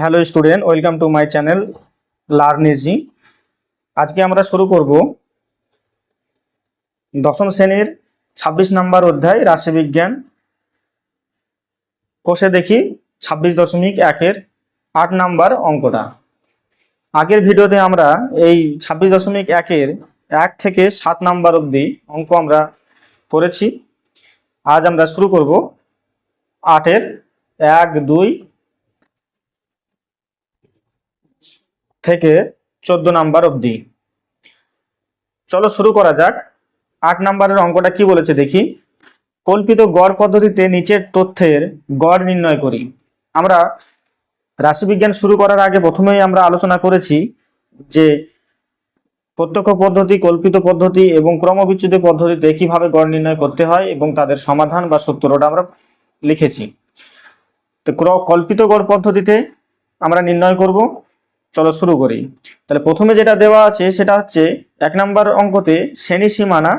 Hello student, welcome to my channel learn easy. আজকে আমরা শুরু করব দশম শ্রেণির ছাব্বিশ নম্বর অধ্যায়, রাশিবিজ্ঞান। কোষে দেখি ছাব্বিশ দশমিক একের আট নাম্বার অঙ্কটা। আগের ভিডিওতে আমরা এই ছাব্বিশ দশমিক একের এক থেকে সাত নাম্বার অবধি অঙ্ক আমরা করেছি। আজ আমরা শুরু করব আটের এক, দুই থেকে চোদ্দ নাম্বার অবধি। চলো শুরু করা যাক। আট নাম্বারের অঙ্কটা কি বলেছে দেখি। কল্পিত গড় পদ্ধতিতে নিচের তথ্যের গড় নির্ণয় করি। আমরা রাশিবিজ্ঞান শুরু করার আগে প্রথমেই আমরা আলোচনা করেছি যে প্রত্যক্ষ পদ্ধতি, কল্পিত পদ্ধতি এবং ক্রমবিচ্যুত পদ্ধতিতে কীভাবে গড় নির্ণয় করতে হয় এবং তাদের সমাধান বা সূত্রটা আমরা লিখেছি। তো কল্পিত গড় পদ্ধতিতে আমরা নির্ণয় করব। চলো শুরু করি। তাহলে প্রথমে যেটা দেওয়া আছে সেটা হচ্ছে এক নম্বর অঙ্কতে শ্রেণি সীমানা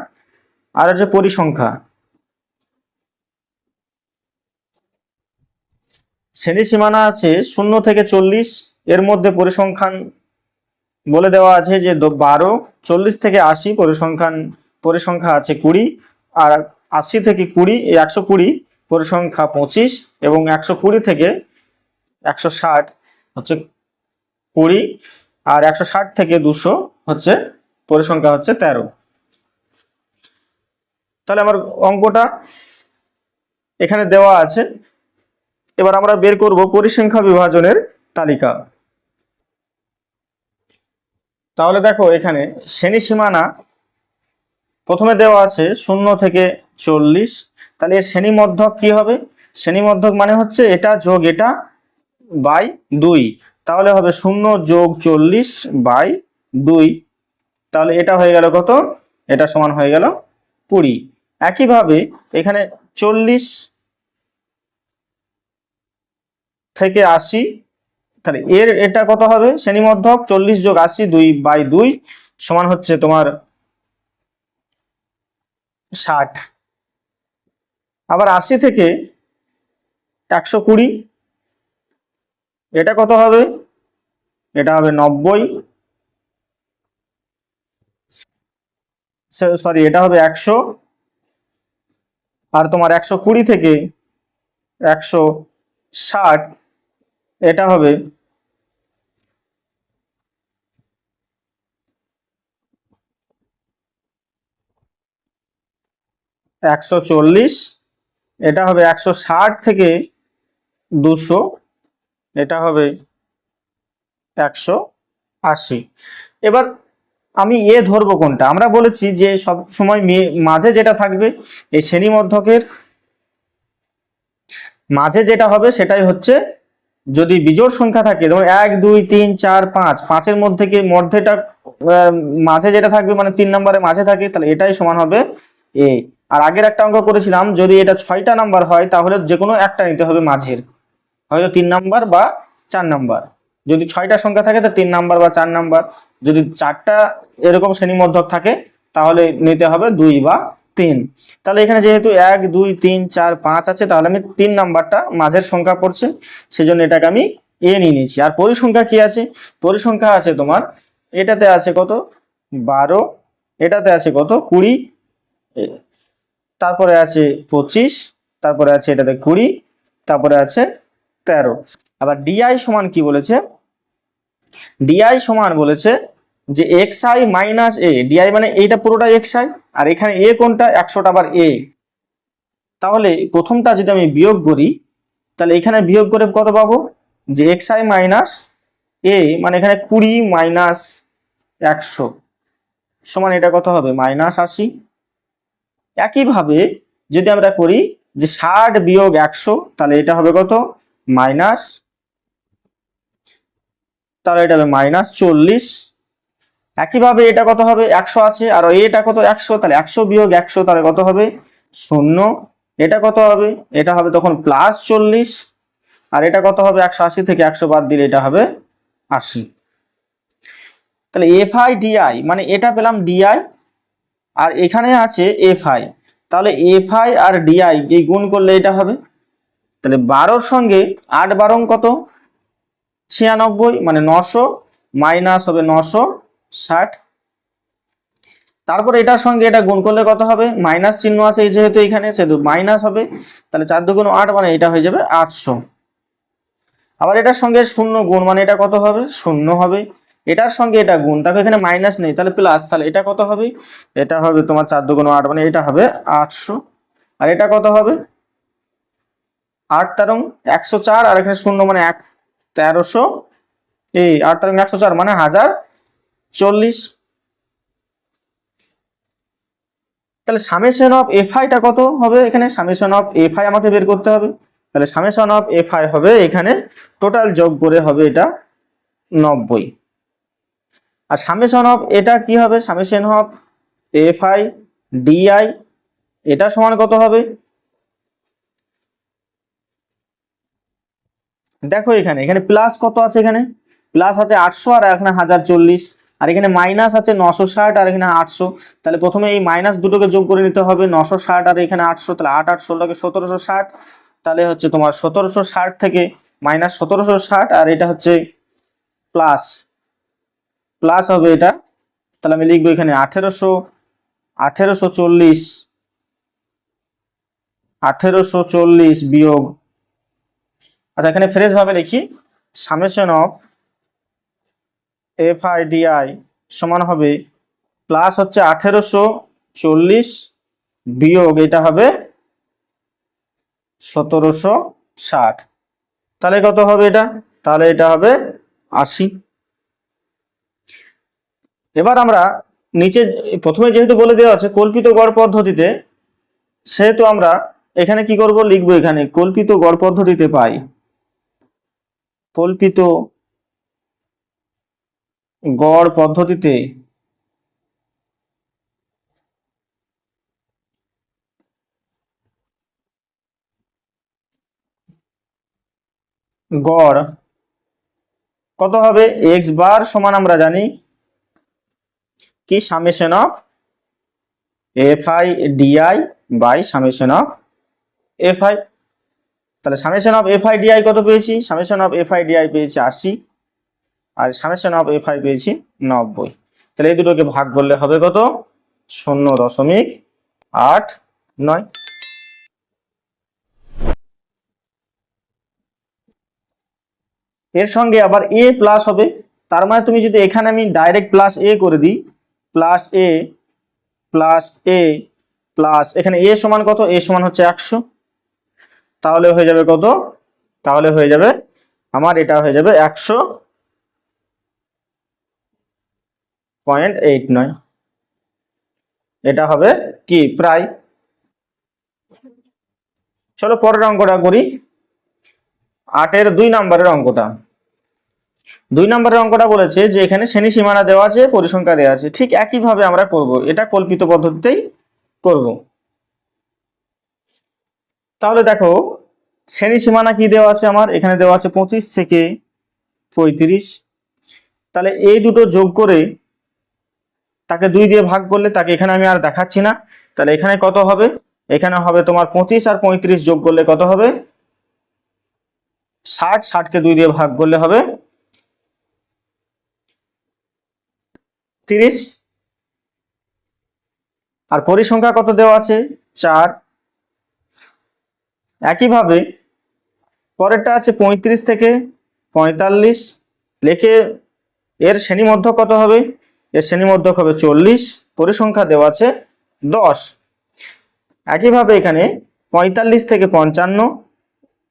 আর হচ্ছে পরিসংখ্যা। শ্রেণি সীমানা আছে শূন্য থেকে চল্লিশ, এর মধ্যে পরিসংখ্যান বলে দেওয়া আছে যে বারো, চল্লিশ থেকে আশি পরিসংখ্যান, পরিসংখ্যা আছে কুড়ি আর আশি থেকে কুড়ি, এই একশো কুড়ি পরিসংখ্যা পঁচিশ এবং একশো কুড়ি থেকে একশো ষাট হচ্ছে কুড়ি আর একশো ষাট থেকে দুশো হচ্ছে পরিসংখ্যা হচ্ছে তেরো। তাহলে আমার অঙ্কটা এখানে দেওয়া আছে। এবার আমরা বের করব পরিসংখ্যা বিভাজনের তালিকা। তাহলে দেখো এখানে শ্রেণি সীমানা প্রথমে দেওয়া আছে শূন্য থেকে চল্লিশ। তাহলে শ্রেণি মধ্যক কি হবে? শ্রেণি মধ্যক মানে হচ্ছে এটা যোগ এটা বাই দুই। তাহলে হবে শূন্য যোগ চল্লিশ বাই দুই। তাহলে এটা হয়ে গেল কত? এটা সমান হয়ে গেল কুড়ি। একইভাবে এখানে চল্লিশ থেকে আশি, তাহলে এর এটা কত হবে? শ্রেণীমধ্যক চল্লিশ যোগ আশি দুই বাই দুই সমান হচ্ছে তোমার ষাট। আবার আশি থেকে একশো কুড়ি এটা কত হবে? এটা হবে নব্বই। সরি এটা হবে একশো। আর তোমার একশো কুড়ি থেকে একশো ষাট, এটা হবে একশো চল্লিশ, এটা হবে একশো ষাট থেকে দুশো এটা হবে একশো আশি। এবার আমি এ ধরবো কোনটা? আমরা বলেছি যে সব সময় মাঝে যেটা থাকবে, এই শ্রেণি মধ্যকের মাঝে যেটা হবে সেটাই হচ্ছে যদি বিজোড় সংখ্যা থাকে, যেমন এক, দুই, তিন, চার, পাঁচ, পাঁচের মধ্যে কি মধ্যেটা মাঝে যেটা থাকবে মানে তিন নম্বরে মাঝে থাকে, তাহলে এটাই সমান হবে এ। আর আগের একটা অঙ্ক করেছিলাম, যদি এটা ছয়টা নাম্বার হয়, তাহলে যে কোনো একটা নিতে হবে মাঝের। হয়তো তিন নাম্বার বা চার নাম্বার। যদি ছয়টা সংখ্যা থাকে, তো তিন নাম্বার বা চার নাম্বার। যদি চারটা এরকম শ্রেণীমধ্যক থাকে, তাহলে নিতে হবে দুই বা তিন। তাহলে এখানে যেহেতু এক, দুই, তিন, চার, পাঁচ আছে, তাহলে আমি তিন নাম্বারটা মাঝের সংখ্যা পড়ছে, সেজন্য এটাকে আমি এ নিয়ে নিয়েছি। আর পরিসংখ্যা কি আছে? পরিসংখ্যা আছে তোমার, এটাতে আছে কত? বারো, এটাতে আছে কত? কুড়ি তারপরে আছে পঁচিশ, তারপরে আছে এটাতে কুড়ি, তারপরে আছে তেরো। আবার ডিআই সমান কি বলেছে? ডিআই সমান বলেছে যে X I minus A DI মানে এইটা পুরোটা এক্স আই আর এখানে এ কোনটা? একশোটা আবার এ তাহলে প্রথমটা যদি আমি বিয়োগ করি, তাহলে এখানে বিয়োগ করে কত পাবো? যে এক্স আই মাইনাস এ মানে এখানে কুড়ি মাইনাস একশো। সমান এটা কত হবে? মাইনাস আশি। একইভাবে যদি আমরা করি যে ষাট বিয়োগ একশো, তাহলে এটা হবে কত? মাইনাস, তাহলে এটা হবে মাইনাস চল্লিশ। একইভাবে এটা কত হবে? একশো আছে। আর এটা কত? একশো। তাহলে একশো বিয়োগ একশো, তাহলে কত হবে? শূন্য। এটা কত হবে? এটা হবে তখন প্লাস চল্লিশ। আর এটা কত হবে? একশো আশি থেকে একশো বাদ দিলে এটা হবে আশি। তাহলে এফ আই ডিআই মানে এটা পেলাম ডিআই, আর এখানে আছে এফ আই তাহলে এফ আই আর ডিআই, এই গুণ করলে এটা হবে? তাহলে বারোর সঙ্গে আট বারং কত? ছিয়ানব্বই মানে নশো মাইনাস হবে নশো ষাট। তারপর এটার সঙ্গে এটা গুণ করলে কত হবে? মাইনাস চিহ্ন আছে এই যেহেতু এখানে, সেহেতু মাইনাস হবে। তাহলে চার দুগুণ আট মানে এটা হয়ে যাবে আটশো। আবার এটার সঙ্গে শূন্য গুণ মানে এটা কত হবে? শূন্য হবে। এটার সঙ্গে এটা গুণ তাকে এখানে মাইনাস নেই, তাহলে প্লাস তাহলে এটা কত হবে? এটা হবে তোমার চার দুগুণ আট মানে এটা হবে আটশো। আর এটা কত হবে? আট তেরো, একশো চার, আর এখানে শূন্য মানে এক তেরোশো। এই আট তেরো, একশো চার মানে হাজার চল্লিশ। তাহলে সামেশন অফ এফ আইটা কত হবে এখানে? সামেশন অফ এফ আই আমাকে বের করতে হবে। তাহলে সামেশন অফ এফ আই হবে এখানে টোটাল যোগ করে হবে এটা নব্বই। আর সামেশন অফ এটা কি হবে? Summation of F I DI এটা সমান কত হবে? দেখো এখানে এখানে প্লাস কত আছে এখানে? প্লাস আছে আটশো আর এখানে হাজার চল্লিশ। আর এখানে মাইনাস আছে নশো ষাট আর এখানে আটশো। তাহলে প্রথমে এই মাইনাস দুটোকে যোগ করে নিতে হবে, নশো ষাট আর এখানে আটশো, তাহলে আট আট ষোলোকে সতেরোশো ষাট। তাহলে হচ্ছে তোমার সতেরোশো ষাট থেকে মাইনাস সতেরোশো ষাট আর এটা হচ্ছে প্লাস প্লাস হবে এটা, তাহলে আমি লিখব এখানে আঠেরোশো আঠেরোশো চল্লিশ আঠেরোশো চল্লিশ বিয়োগ আচ্ছা এখানে ফ্রেশ ভাবে লিখি, summation of F I DI সমান হবে প্লাস হচ্ছে আঠেরোশো চল্লিশ বিয়োগ, এটা হবে সতেরোশো ষাট। তাহলে কত হবে এটা? তাহলে এটা হবে আশি। এবার আমরা নিচে প্রথমে যেহেতু বলে দেওয়া আছে কল্পিত গড় পদ্ধতিতে, সেহেতু আমরা এখানে কি করব? লিখব এখানে কল্পিত গড় পদ্ধতিতে পাই। কল্পিত গড় পদ্ধতিতে গড় কত হবে? এক্স বার সমান আমরা জানি কি? Summation of F I DI by summation of F I তাহলে summation of F I DI কত পেয়েছি? Summation of F I DI পেয়েছি আশি। আর সামেশন অফ এফ আই পেয়েছি নব্বই। তাহলে এই দুটোকে ভাগ করলে হবে কত? শূন্য দশমিক আট নয়। এর সঙ্গে আবার এ প্লাস হবে। তার মানে তুমি যদি এখানে আমি ডাইরেক্ট প্লাস এ করে দিই plus A plus A plus এখানে এ সমান কত? এ সমান হচ্ছে একশো। তাহলে হয়ে যাবে কত? তাহলে হয়ে যাবে, আমার এটা হয়ে যাবে একশো পয়েন্ট এইট নয়। এটা হবে কি? প্রায়। চলো পরের অঙ্কটা করি। আটের দুই নম্বরের অঙ্কটা। দুই নম্বরের অঙ্কটা বলেছে যে এখানে শ্রেণি সীমানা দেওয়া আছে, পরিসংখ্যা দেওয়া আছে। ঠিক একইভাবে আমরা করব। এটা কল্পিত পদ্ধতিতেই করব। তাহলে দেখো, শ্রেণি সীমানা কি দেওয়া আছে আমার? এখানে দেওয়া আছে পঁচিশ থেকে পঁয়ত্রিশ। তাহলে এই দুটো যোগ করে তাকে দুই দিয়ে ভাগ করলে তাকে এখানে আমি আর দেখাচ্ছি না। তাহলে এখানে কত হবে? এখানে হবে তোমার পঁচিশ আর পঁয়ত্রিশ যোগ করলে কত হবে? ষাট। ষাটকে দুই দিয়ে ভাগ করলে হবে তিরিশ। আর পরিসংখ্যা কত দেওয়া আছে? চার। একইভাবে পরেরটা আছে পঁয়ত্রিশ থেকে পঁয়তাল্লিশ। লেখে এর শ্রেণি মধ্য কত হবে? এর শ্রেণি মধ্যক হবে চল্লিশ। পরিসংখ্যা দেওয়া আছে দশ। একইভাবে এখানে পঁয়তাল্লিশ থেকে পঞ্চান্ন।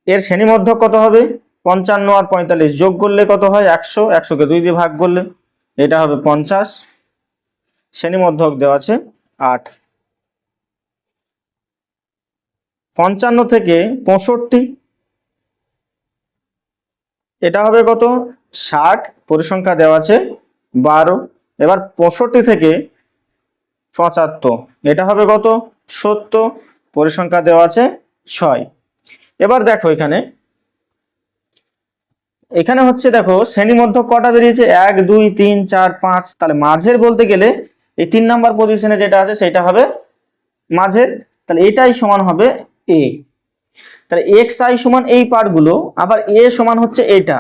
এর শ্রেণি মধ্যক কত হবে? পঞ্চান্ন আর পঁয়তাল্লিশ যোগ করলে কত হয়? একশো। একশোকে দুই দিয়ে ভাগ করলে এটা হবে পঞ্চাশ। শ্রেণি মধ্যক দেওয়া আছে আট। পঞ্চান্ন থেকে পঁয়ষট্টি। এটা হবে কত? ষাট। পরিসংখ্যা দেওয়া আছে, বারো। এবার পঁয়ষট্টি থেকে পঁচাত্তর। এটা হবে কত? সত্তর। পরিসংখ্যা দেওয়া আছে, ছয়। এবার দেখো এখানে। এখানে হচ্ছে দেখো, শ্রেণি মধ্য কটা বেরিয়েছে? এক, দুই, তিন, চার, পাঁচ। তাহলে মাঝের বলতে গেলে এই তিন নাম্বার পজিশনে যেটা আছে, সেটা হবে মাঝের। তাহলে এটাই সমান হবে এ তাহলে এক্স আই সমান এই পার্টগুলো, আবার এ সমান হচ্ছে এটা।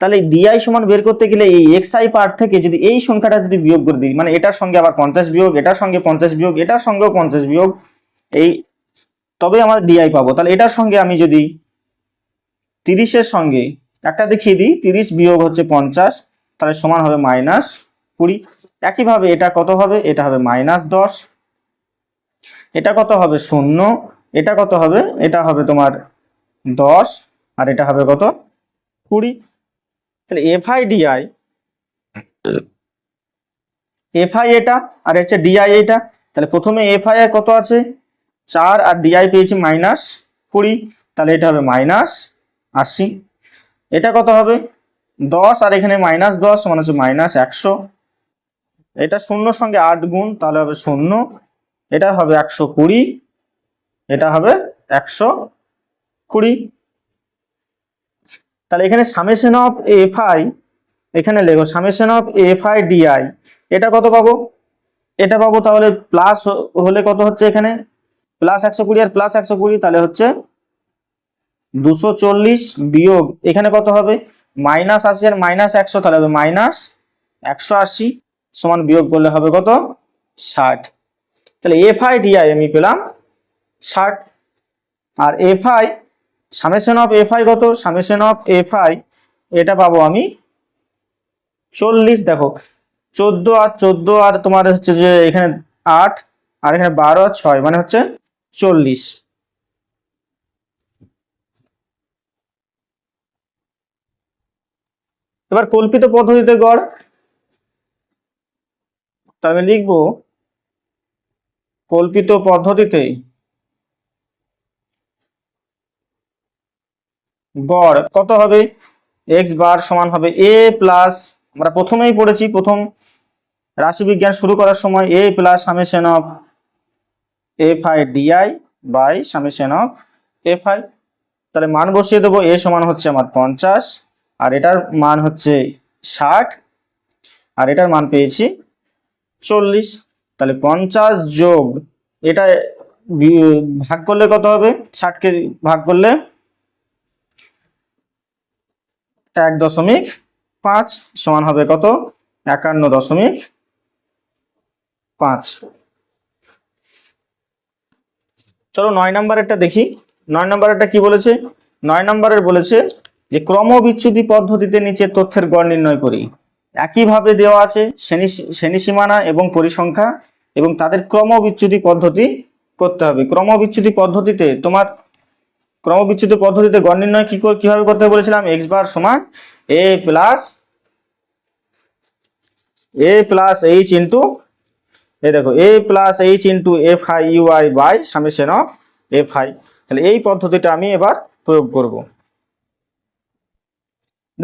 তাহলে ডিআই সমান বের করতে গেলে এই এক্স আই পার্ট থেকে যদি এই সংখ্যাটা যদি বিয়োগ করে দিই মানে এটার সঙ্গে আবার পঞ্চাশ বিয়োগ, এটার সঙ্গে পঞ্চাশ বিয়োগ, এটার সঙ্গেও পঞ্চাশ বিয়োগ, এই তবে আমার ডিআই পাবো। তাহলে এটার সঙ্গে আমি যদি তিরিশের সঙ্গে একটা দেখিয়ে দিই, তিরিশ বিয়োগ হচ্ছে পঞ্চাশ, তাহলে সমান হবে মাইনাস কুড়ি। একইভাবে এটা কত হবে? এটা হবে মাইনাস দশ। এটা কত হবে? শূন্য। এটা কত হবে? এটা হবে তোমার দশ, আর এটা হবে কত? কুড়ি। তাহলে এফআই ডিআই এফআই এটা, আর হচ্ছে ডিআই এটা। তাহলে প্রথমে এফআই কত আছে? চার, আর ডিআই পেয়েছি মাইনাস কুড়ি। তাহলে এটা হবে মাইনাস আশি। এটা কত হবে? দশ, আর এখানে মাইনাস দশ মানে হচ্ছে মাইনাস একশো। এটা শূন্যর সঙ্গে আট গুণ, তাহলে হবে শূন্য। এটা হবে একশো কুড়ি। এটা হবে একশো কুড়ি। তাহলে এখানে সামেশন অফ এফ আই এখানে লেখো summation of F I DI এটা কত পাবো? এটা পাবো তাহলে প্লাস হলে কত হচ্ছে এখানে? প্লাস একশো কুড়ি আর প্লাস একশো কুড়ি, তাহলে হচ্ছে দুশো চল্লিশ বিয়োগ, এখানে কত হবে? মাইনাস আশি আর মাইনাস একশো, তাহলে হবে মাইনাস একশো আশি সমান বিয়োগ করলে হবে কত? ষাট। তাহলে এফ আই ডিআই আমি পেলাম ষাট। আর F I summation of F I কত? সামেশন অফ এফ আই এটা পাবো আমি চল্লিশ। দেখো, চোদ্দ আর চোদ্দ আর তোমার হচ্ছে যে এখানে আট, আর এখানে বারো আর ছয় মানে হচ্ছে চল্লিশ। এবার কল্পিত পদ্ধতিতে গড় তা আমি লিখব কল্পিত পদ্ধতিতে গড়, কত হবে? এক্স বার সমান হবে এ প্লাস আমরা প্রথমেই পড়েছি, প্রথম রাশিবিজ্ঞান শুরু করার সময় A plus summation of F I DI by summation of F I তাহলে মান বসিয়ে দেবো এ সমান হচ্ছে আমার পঞ্চাশ, আর এটার মান হচ্ছে ষাট, আর এটার মান পেয়েছি চল্লিশ, তাহলে পঞ্চাশ যোগ, এটা ভাগ করলে কত হবে? ষাটকে ভাগ করলে এক দশমিক পাঁচ সমান হবে কত? একান্ন দশমিক পাঁচ। চলো নয় নাম্বারেরটা দেখি। নয় নাম্বারেরটা কি বলেছে? নয় নাম্বারের বলেছে যে ক্রমবিচ্যুতি পদ্ধতিতে নিচে তথ্যের গড় নির্ণয় করি। একইভাবে দেওয়া আছে শ্রেণি শ্রেণি সীমানা এবং পরিসংখ্যা এবং তাদের ক্রমবিচ্যুতি পদ্ধতি করতে হবে। ক্রমবিচ্যুতি পদ্ধতিতে তোমার ক্রমবিচ্যুতি পদ্ধতিতে গড় নির্ণয় কি কীভাবে করতে বলেছিলাম? এক্স বার সমান A plus A plus H into এই দেখো A plus H into F I U I by summation of F I তাহলে এই পদ্ধতিটা আমি এবার প্রয়োগ করব।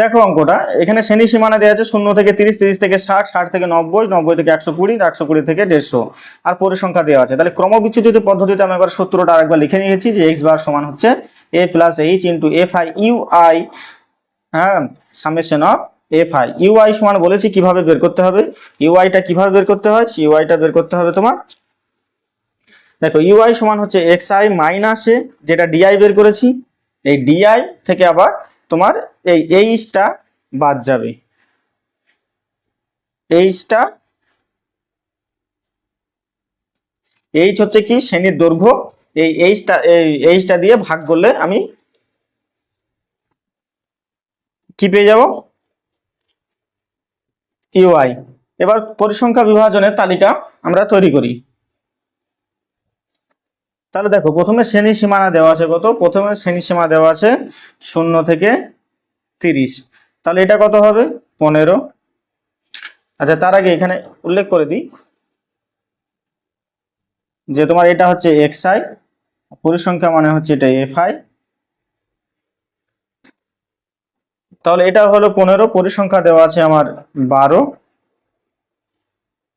দেখো অঙ্কটা, এখানে শ্রেণি সীমানা দেওয়া আছে শূন্য থেকে তিরিশ তিরিশ থেকে ষাট ষাট থেকে নব্বই নব্বই থেকে একশো কুড়ি একশো কুড়ি থেকে দেড়শো। আর পরিসংখ্যা দেওয়া আছে। তাহলে ক্রমবিচ্যুতি পদ্ধতিতে আমি এবার সূত্রটা আরেকবার লিখে নিয়েছি যে এক্স বার সমান হচ্ছে A plus H into F I U I হ্যাঁ summation of F I UI সমান বলেছি কীভাবে বের করতে হবে? ইউআইটা কীভাবে বের করতে হয়? ইউআইটা বের করতে হবে তোমার। দেখো ইউআই সমান হচ্ছে এক্স আই মাইনাসে যেটা ডিআই বের করেছি, এই ডিআই থেকে আবার তোমার এই এইচটা বাদ যাবে। এইচটা এইচ হচ্ছে কি শ্রেণির দৈর্ঘ্য। এই এইচটা এই এইচটা দিয়ে ভাগ করলে আমি কি পেয়ে যাব? ইউআই। এবার পরিসংখ্যা বিভাজনের তালিকা আমরা তৈরি করি। তাহলে দেখো, প্রথমে শ্রেণি সীমানা দেওয়া আছে কত? প্রথমে শ্রেণি সীমা দেওয়া আছে শূন্য থেকে তিরিশ। তাহলে এটা কত হবে? পনেরো। আচ্ছা তার আগে এখানে উল্লেখ করে দিই যে তোমার এটা হচ্ছে এক্স আই, পরিসংখ্যা মানে হচ্ছে এটা এফ আই। তাহলে এটা হলো পনেরো, পরিসংখ্যা দেওয়া আছে আমার বারো।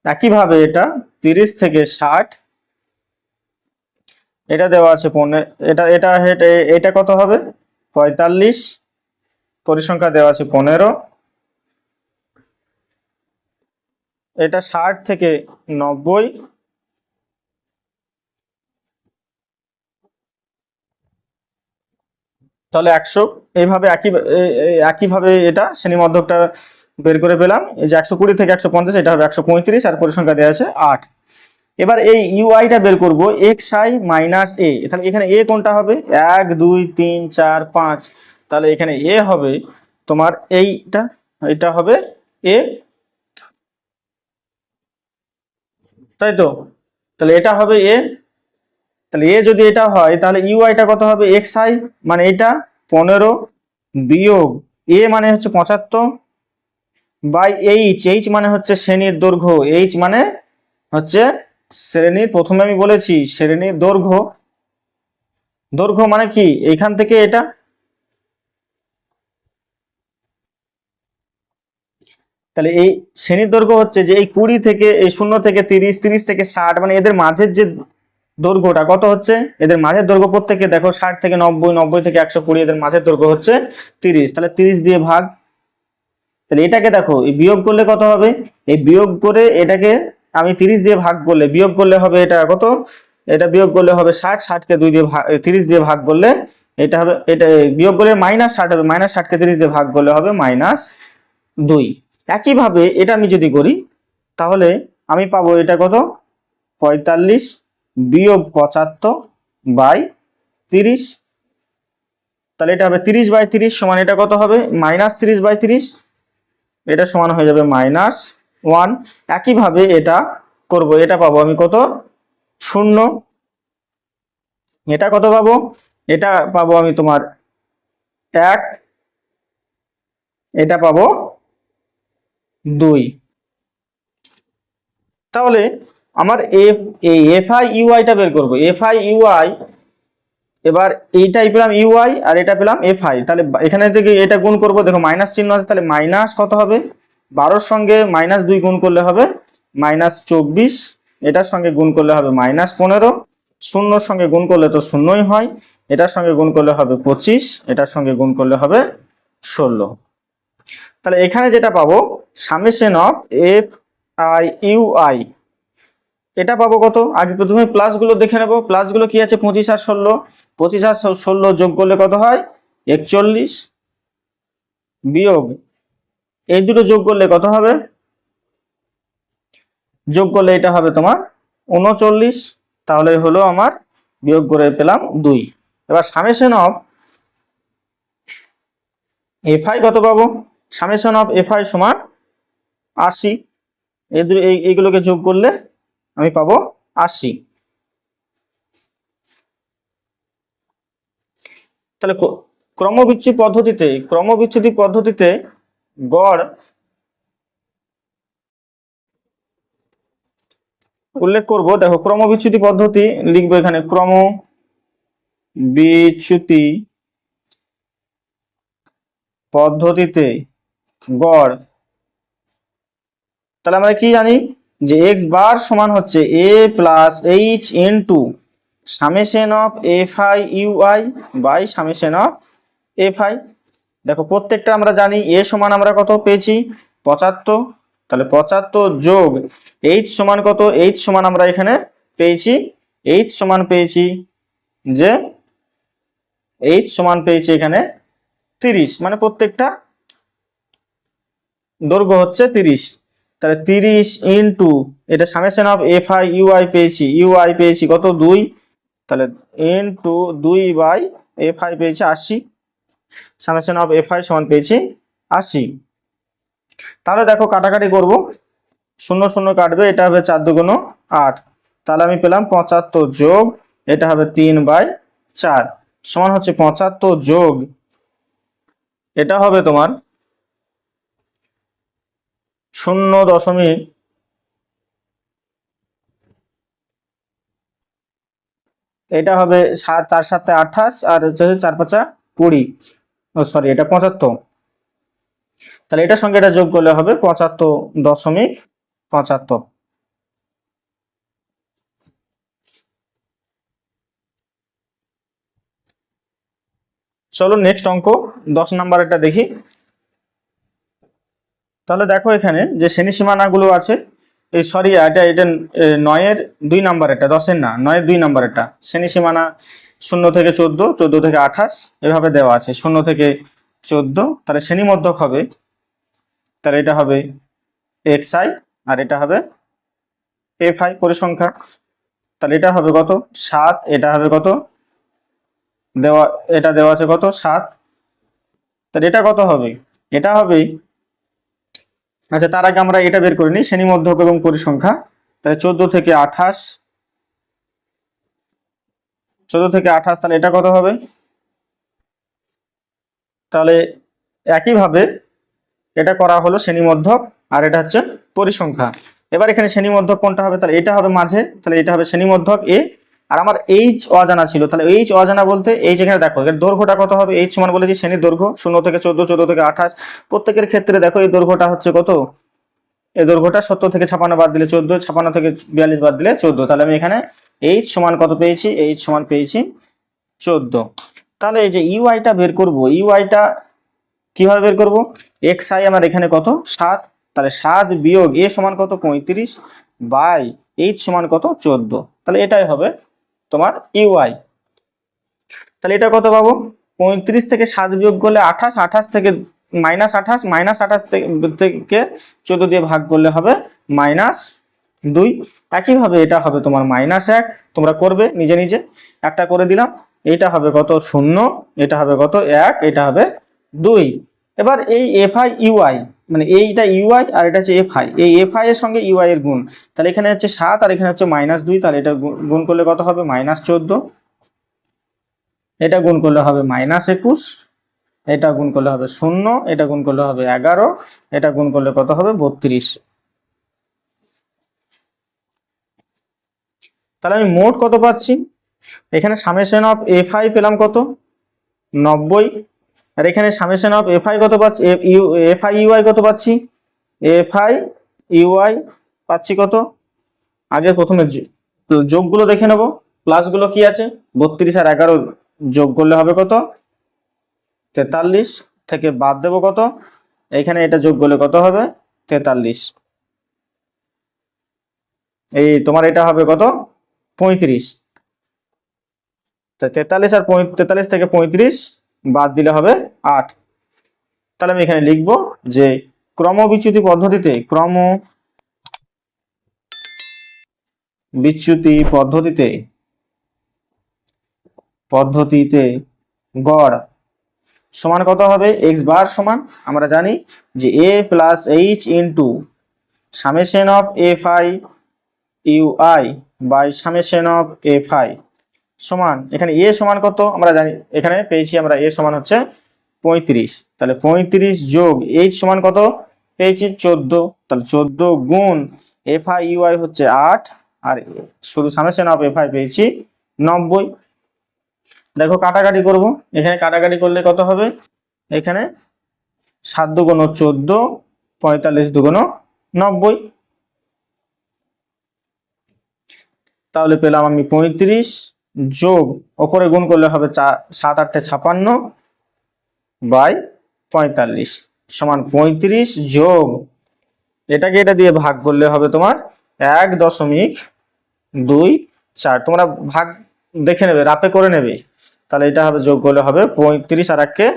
একইভাবে এটা তিরিশ থেকে ষাট। এটা দেওয়া আছে পনেরো এটা এটা- এটা কত হবে? পঁয়তাল্লিশ। পরিসংখ্যা দেওয়া আছে পনেরো। এটা ষাট থেকে নব্বই। তাহলে একশো, এইভাবে একই একইভাবে এটা শ্রেণীমধ্যকটা বের করে পেলাম। এই যে একশো কুড়ি থেকে একশো পঞ্চাশ, এটা হবে একশো পঁয়ত্রিশ আর পরিসংখ্যা দেওয়া আছে আট। এবার এই ইউআইটা বের করব এক্স আই মাইনাস এ তাহলে এখানে এ কোনটা হবে? এক, দুই, তিন, চার, পাঁচ। তাহলে এখানে এ হবে তোমার এইটা, এটা হবে এ। তাই তো? তাহলে এটা হবে এ। তাহলে এ যদি এটা হয়, তাহলে ইউআইটা কত হবে? এক্স আই মানে এটা পনেরো বিয়োগ এ মানে হচ্ছে পঁচাত্তর বাই এইচ। এইচ মানে হচ্ছে শ্রেণির দৈর্ঘ্য। এইচ মানে হচ্ছে শ্রেণির, প্রথমে আমি বলেছি, শ্রেণির দৈর্ঘ্য। দৈর্ঘ্য মানে কি? এইখান থেকে এটা তাহলে এই শ্রেণির দৈর্ঘ্য হচ্ছে যে এই কুড়ি থেকে, এই শূন্য থেকে তিরিশ তিরিশ থেকে ষাট মানে এদের মাঝের যে দৈর্ঘ্যটা কত হচ্ছে? এদের মাঝের দৈর্ঘ্য প্রত্যেকে দেখো ষাট থেকে নব্বই নব্বই থেকে একশো কুড়ি, এদের মাঝের দৈর্ঘ্য হচ্ছে তিরিশ। তাহলে তিরিশ দিয়ে ভাগ, তাহলে এটাকে দেখো, এই বিয়োগ করলে কত হবে? এই বিয়োগ করে এটাকে আমি তিরিশ দিয়ে ভাগ করলে, বিয়োগ করলে হবে এটা কত? এটা বিয়োগ করলে হবে ষাট, ষাটকে দুই দিয়ে ভাগ তিরিশ দিয়ে ভাগ করলে এটা হবে, এটা বিয়োগ করলে মাইনাস ষাট হবে, মাইনাস ষাটকে তিরিশ দিয়ে ভাগ করলে হবে মাইনাস দুই। একইভাবে এটা আমি যদি করি, তাহলে আমি পাবো এটা কত? পঁয়তাল্লিশ বিয়োগ পঁচাত্তর বাই তিরিশ। তাহলে এটা হবে তিরিশ বাই তিরিশ সমান এটা কত হবে? মাইনাস তিরিশ বাই তিরিশ। এটা সমান হয়ে যাবে মাইনাস ওয়ান। একইভাবে এটা করব, এটা পাবো আমি কত? শূন্য। এটা কত পাবো? এটা পাবো আমি তোমার এক। এটা পাবো দুই। তাহলে আমার এফ এই এফ আই ইউআইটা বের করব। এফ আই ইউআই এবার এইটাই পেলাম ইউআই আর এটা পেলাম এফ আই তাহলে এখানে থেকে এটা গুণ করব, দেখো মাইনাস চিহ্ন আছে, তাহলে মাইনাস কত হবে? বারোর সঙ্গে মাইনাস দুই গুণ করলে হবে মাইনাস চব্বিশ। এটার সঙ্গে গুণ করলে হবে মাইনাস পনেরো। শূন্যর সঙ্গে গুণ করলে তো শূন্যই হয়। এটার সঙ্গে গুণ করলে হবে পঁচিশ। এটার সঙ্গে গুণ করলে হবে ষোলো। তাহলে এখানে যেটা পাবো summation of F I U I. এটা পাবো কত? আগে প্রথমে প্লাসগুলো দেখে নেব। প্লাসগুলো কি আছে? পঁচিশ আর ষোলো। পঁচিশ আর ষোলো যোগ করলে কত হয়? একচল্লিশ বিয়োগ। এই দুটো যোগ করলে কত হবে? যোগ করলে এটা হবে তোমার উনচল্লিশ। তাহলে হলো আমার বিয়োগ করে পেলাম দুই। এবার সামেশন অফ এফআই কত পাবো? সামেশন অফ এফআই সমান আশি এইগুলোকে যোগ করলে আমি পাবো আশি তাহলে ক- ক্রমবিচ্ছুতি পদ্ধতিতে ক্রমবিচ্ছুতি পদ্ধতিতে গড় উল্লেখ করব। দেখো, ক্রমবিচ্যুতি পদ্ধতি লিখব এখানে। ক্রম বিচ্যুতি পদ্ধতিতে গড় তাহলে আমরা কি জানি? যে এক্স বার সমান হচ্ছে A plus H into summation of F I U I by summation of F I দেখো, প্রত্যেকটা আমরা জানি এ সমান আমরা কত পেয়েছি? পঁচাত্তর। তাহলে পঁচাত্তর যোগ এইচ সমান কত? এইচ সমান আমরা এখানে পেয়েছি। এইচ সমান পেয়েছি যে এইচ সমান পেয়েছি এখানে তিরিশ। মানে প্রত্যেকটা দৈর্ঘ্য হচ্ছে তিরিশ। তাহলে তিরিশ ইন্টু এটা summation of F I UI পেয়েছি ইউআই পেয়েছি কত? দুই। তাহলে ইন্টু দুই বাই এফ আই পেয়েছি আশি। সামেশন অফ এফ আই সমান পেয়েছি আশি। তাহলে দেখো কাটাকাটি করব। শূন্য শূন্য কাটবে, এটা হবে চার দুগুণ আট। তাহলে আমি পেলাম পঁচাত্তর যোগ, এটা হবে তিন বাই চার। সমান হচ্ছে পঁচাত্তর যোগ, এটা হবে তোমার শূন্য দশমিক এটা হবে সাত, চার সাতে আঠাশ, আর হচ্ছে চার পাঁচা কুড়ি। সরি এটা পঁচাত্তর। তাহলে এটার সঙ্গে এটা যোগ করলে হবে পঁচাত্তর দশমিক পঁচাত্তর। চলো নেক্সট অঙ্ক, দশ নাম্বারেরটা দেখি। তাহলে দেখো এখানে যে শ্রেণি সীমানাগুলো আছে, এই সরি এটা এটা নয়ের দুই নাম্বার এটা দশের না, নয়ের দুই নাম্বার এটা শ্রেণি সীমানা শূন্য থেকে চোদ্দ চোদ্দ থেকে আঠাশ, এভাবে দেওয়া আছে, শূন্য থেকে চোদ্দ। তাহলে শ্রেণি মধ্যক হবে, তাহলে এটা হবে এক্স আই আর এটা হবে এফ আই পরিসংখ্যা। তাহলে এটা হবে কত? সাত, এটা হবে কত? দেওয়া, এটা দেওয়া আছে কত? সাত। তাহলে এটা কত হবে? এটা হবে আচ্ছা তার আগে আমরা এটা বের করে নিই শ্রেণি মধ্যক এবং পরিসংখ্যা। তাহলে চোদ্দ থেকে আঠাশ, চোদ্দ থেকে আঠাশ, তাহলে এটা কত হবে? তাহলে একইভাবে এটা করা হলো শ্রেণীমধ্যক, আর এটা হচ্ছে পরিসংখ্যা। এবার এখানে শ্রেণীমধ্যক কোনটা হবে? তাহলে এটা হবে মাঝে, তাহলে এটা হবে শ্রেণীমধ্যক এ আর আমার এইচ অজানা ছিল, তাহলে এইচ অজানা বলতে এইচ এখানে দেখো, এর দৈর্ঘ্যটা কত হবে? এইচ সমান বলেছি শ্রেণির দৈর্ঘ্য, শূন্য থেকে চোদ্দ চোদ্দ থেকে আঠাশ। প্রত্যেকের ক্ষেত্রে দেখো এই দৈর্ঘ্যটা হচ্ছে কত? এই দৈর্ঘ্যটা সত্তর থেকে ছাপান্ন বাদ দিলে চোদ্দ, ছাপান্ন থেকে বিয়াল্লিশ বাদ দিলে চোদ্দ। তাহলে আমি এখানে এইচ সমান কত পেয়েছি? এইচ সমান পেয়েছি চোদ্দ। তাহলে এই যে ইউআইটা বের করব ইউআইটা কীভাবে বের করব? এক্স আই আমার এখানে কত? সাত। তাহলে সাত বিয়োগ এ সমান কত? পঁয়ত্রিশ। বাই এইচ সমান কত? চোদ্দ। তাহলে এটাই হবে তোমার ইউআই তাহলে এটা কত পাবো? পঁয়ত্রিশ থেকে সাত বিয়োগ করলে আঠাশ আঠাশ থেকে মাইনাস আঠাশ মাইনাস আঠাশ থেকে চোদ্দ দিয়ে ভাগ করলে হবে মাইনাস দুই। একইভাবে এটা হবে তোমার মাইনাস এক, তোমরা করবে নিজে নিজে। একটা করে দিলাম, এটা হবে কত? শূন্য, এটা হবে কত? এক, এটা হবে দুই। এবার এই এফআই ইউআই মানে এইটা ইউআই আর এটা হচ্ছে এফ আই এই এফ আই এর সঙ্গে ইউআই এর গুণ। তাহলে এখানে হচ্ছে সাত আর এখানে হচ্ছে মাইনাস দুই, তাহলে এটা গুণ- করলে কত হবে? মাইনাস চোদ্দ। এটা গুণ করলে হবে মাইনাস একুশ। এটা গুণ করলে হবে শূন্য। এটা গুণ করলে হবে এগারো। এটা গুণ করলে কত হবে? বত্রিশ। তাহলে আমি মোট কত পাচ্ছি? এখানে সামেশন অফ এফ আই পেলাম কত? নব্বই। আর এখানে সামেশন অফ এফ আই কত পাচ্ছি? এফ আই ইউআই কত পাচ্ছি? এফ আই ইউআই পাচ্ছি কত? আগে প্রথমে যোগগুলো দেখে নেব। প্লাসগুলো কি আছে? বত্রিশ আর এগারো যোগ করলে হবে কত? তেতাল্লিশ থেকে বাদ দেবো কত? এখানে এটা যোগ করলে কত হবে? তেতাল্লিশ। এই তোমার এটা হবে কত? পঁয়ত্রিশ। তেতাল্লিশ আর তেতাল্লিশ থেকে পঁয়ত্রিশ বাদ দিলে হবে আট। তাহলে আমি এখানে লিখব যে ক্রমবিচ্যুতি পদ্ধতিতে ক্রম বিচ্যুতি পদ্ধতিতে পদ্ধতিতে গড় সমান কত হবে? এক্স বার সমান, আমরা জানি যে A plus H into summation of F I U I by summation of F I সমান, এখানে এ সমান কত? আমরা জানি, এখানে পেয়েছি আমরা এ সমান হচ্ছে পঁয়ত্রিশ। তাহলে পঁয়ত্রিশ যোগ এইচ সমান কত? পেয়েছি চোদ্দ। তাহলে চোদ্দ গুণ এফ আই ইউ আই হচ্ছে আট। আর শুধু সামেশন অফ এফ আই পেয়েছি নব্বই। দেখো কাটাকাটি করব। এখানে কাটাকাটি করলে কত হবে? এখানে সাত দুগুণ চোদ্দ, পঁয়তাল্লিশ দুগুণ নব্বই। তাহলে পেলাম আমি পঁয়ত্রিশ যোগ, ওপরে গুণ করলে হবে চা সাত আটটে ছাপান্ন। বাই পঁয়তাল্লিশ সমান পঁয়ত্রিশ যোগ, এটাকে এটা দিয়ে ভাগ করলে হবে তোমার এক দশমিক দুই চার। তোমরা ভাগ দেখে নেবে, রাপে করে নেবে। তাহলে এটা হবে যোগ করলে হবে পঁয়ত্রিশ আর এককে,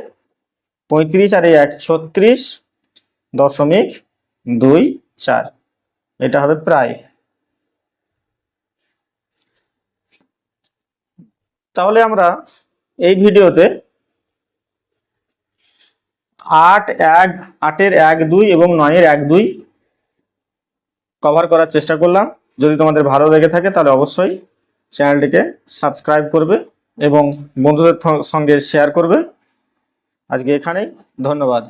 পঁয়ত্রিশ আর এক ছত্রিশ দশমিক দুই চার। এটা হবে প্রায়। তাহলে আমরা এই ভিডিওতে আট এক, আটের এক দুই এবং নয়ের এক দুই কভার করার চেষ্টা করলাম। যদি তোমাদের ভালো লেগে থাকে তাহলে অবশ্যই চ্যানেলটিকে সাবস্ক্রাইব করবে এবং বন্ধুদের সঙ্গে শেয়ার করবে। আজকে এখানেই, ধন্যবাদ।